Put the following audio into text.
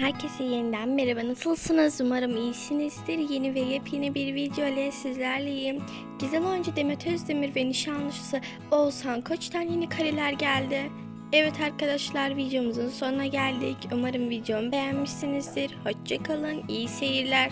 Herkese yeniden merhaba. Nasılsınız? Umarım iyisinizdir. Yeni ve yepyeni bir video ile sizlerleyim. Güzel oyuncu Demet Özdemir ve nişanlısı Oğuzhan Koç'tan yeni kareler geldi. Evet arkadaşlar videomuzun sonuna geldik. Umarım videomu beğenmişsinizdir. Hoşçakalın iyi seyirler.